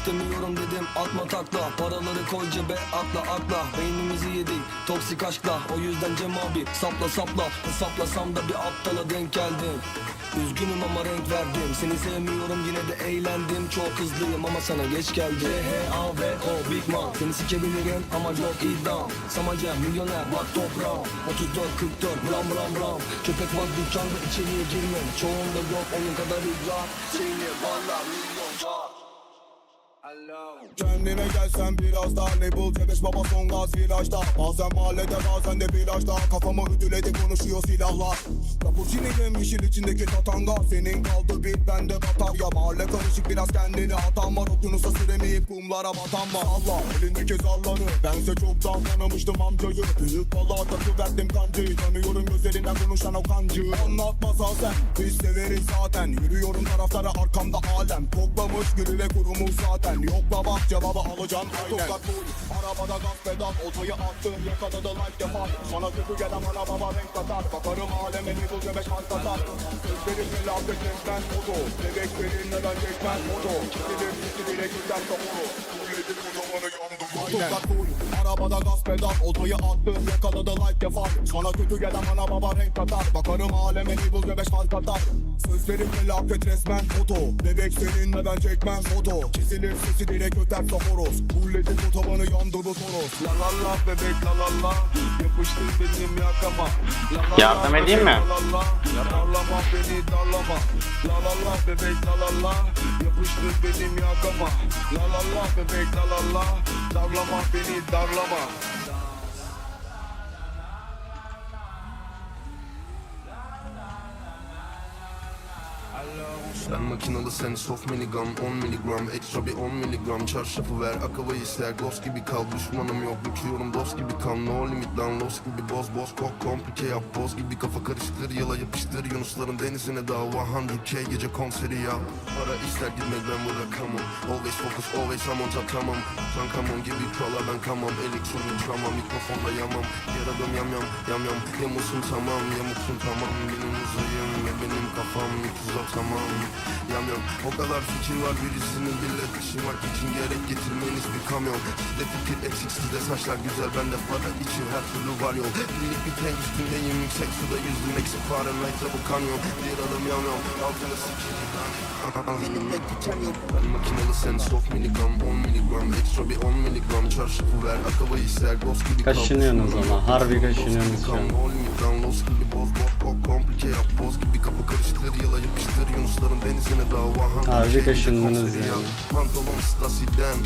istemiyorum dedim. Atma takla Paraları koy cebe atla atla. Beynimizi yedik toksik aşkla. O yüzden Cem abi sapla sapla. Hesaplasam da bir aptala denk geldim. Üzgünüm ama renk verdim. Seni sevmiyorum yine de eğlendim. Çok hızlıyım ama sana geç geldi. C-H-A-V-O Big Man. Seni sikebilirim ama yok iddiam. Samaca milyoner bak toprağım. 34-44 gram gram gram Köpek var dükkanda içeriye girmem Çoğunda yok onun kadar iddia Seni valla milyonca Kendine gelsen biraz daha label Cebeş baba son gaz virajda Bazen mahallede bazen de virajda Kafamı ütüledi konuşuyor silahlar. Cappuccino'yim yeşil içindeki tatanga. Senin kaldı bir bende batar ya Mahalle karışık biraz kendini atan var. Okyanusa süremeyip kumlara batan var. Allah elindeki zalları Bense çoktan tanımıştım amcayı. Büyük balığa takı verdim kancayı. Tanıyorum gözlerinden konuşan o kancı. Anlatmasa sen biz severiz zaten. Yürüyorum taraflara arkamda alem. Koklamış gülü ve kurumuş zaten Yokla bak cevabı aynen Toprak full arabada gaz pedal Oltayı attım yakada da like yapar Sana kötü gelen ana baba renk katar Bakarım aleme nibul göbeş fark katar Gözlerim felaket resmen modo Bebek benimle ben çekmez modo Çizilir çizgi bile kapuru Yandım. Toprak full arabada gaz pedal Oltayı attım. Yakada da like yapar. Sana kötü gelen ana baba renk katar. Bakarım aleme nibul göbeş fark katar. Sözlerim felaket resmen foto. Bebek seninle ben çekmem foto. Kesilir sesi direkt öterse horoz Hulledim bu tabanı yandı bu toros. La la la bebek la la la. Yapıştır benim yakama. La la la Yardım edeyim mi? La la la. Darlama beni darlama. La la la bebek la la la Yapıştır benim yakama La la la bebek la la la. Darlama beni darlama Ben makinalı sen soft minigun 10 miligram Ekstra bir 10 miligram Çarşafı ver akava ister Ghost gibi kal. Düşmanım yok Büküyorum dost gibi kal. No limit lan Lost gibi boz boz Kok komplike yap. Boz gibi kafa karıştır Yala yapıştır. Yunusların denizine dava 100k gece konseri ya Para ister come on. Always focus always I'm on top tamam. Sen come on gibi kurallar ben kamam Elektronik travma mikrofonda yamam. Yer adam yam yam yam yam. Yamulsun tamam yamuksun tamam. Benim uzayım ve benim kafam 300 tamam Yam yam o kadar fikir var birisinin bile taşımak için gerek getirmeniz bir kamyon. Sizde fikir eksik sizde saçlar güzel bende para için her türlü var yol Birlik bir tank üstündeyim yüksek suda yüzdüm eksik Fahrenheit'ta bu kanyon Bir adım yam yam altına diken yok. Ben makinalı sen soft miligram 10 miligram Ekstra bir 10 miligram çarşafı ver Akava ister ghost gibi Kaşınıyorsunuz ama, harbi kaşınıyorsunuz lan lost gibi boz boz boz komplike yap. Boz gibi kapı karıştır Yunusların denizine dava Harbi kaşındınız yani. Pantolon Stasi'den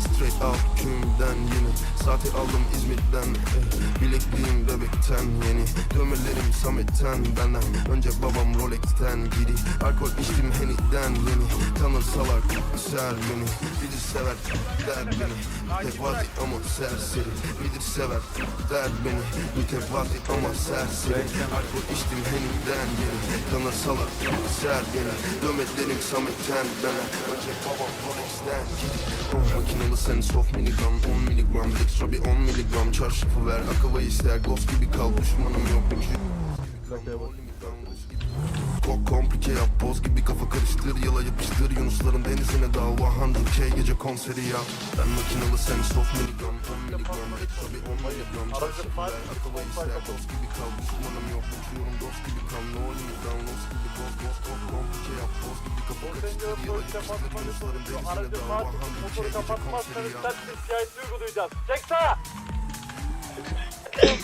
Straight out kümden yeni. Saati aldım İzmir'den eh, Bilekliğim bebekten yeni. Dömelerim Samet'ten benden Önce babam Rolex'ten giri Alkol içtim Henny'den yeni. Tanırsalar ser beni Bilir sever der beni. Mütevazi ama serseri Bilir sever der beni. Mütevazi ama serseri. Alkol içtim Henny'den yeni Tanırsalar ser beni. Dömelerim Samet'ten benden Önce babam Oh, Makinalı sen soft miligram 10 miligram Ekstra bir 10 miligram Çarşafı ver akava ister. Ghost gibi kal düşmanım yok. Kok komplike yap. Boz gibi kafa karıştır Yala yapıştır. Yunusların denizine dava 100k gece konseri yap. Ben makinalı sen soft miligram 10 miligram Ekstra bir 10 miligram Çarşafı ver akava ister Ghost gibi kal düşmanım yok. Uçuyorum dost gibi kal. No limit Lost gibi boz boz Kok komplike yap. Boz gibi kafa karıştır Yala yapıştır. Yunusların denizine Aracı saat 100k motoru gece konseri kapatmazsanız yap. sert bir şikayet uygulayacağız. Çek sağa! Çek!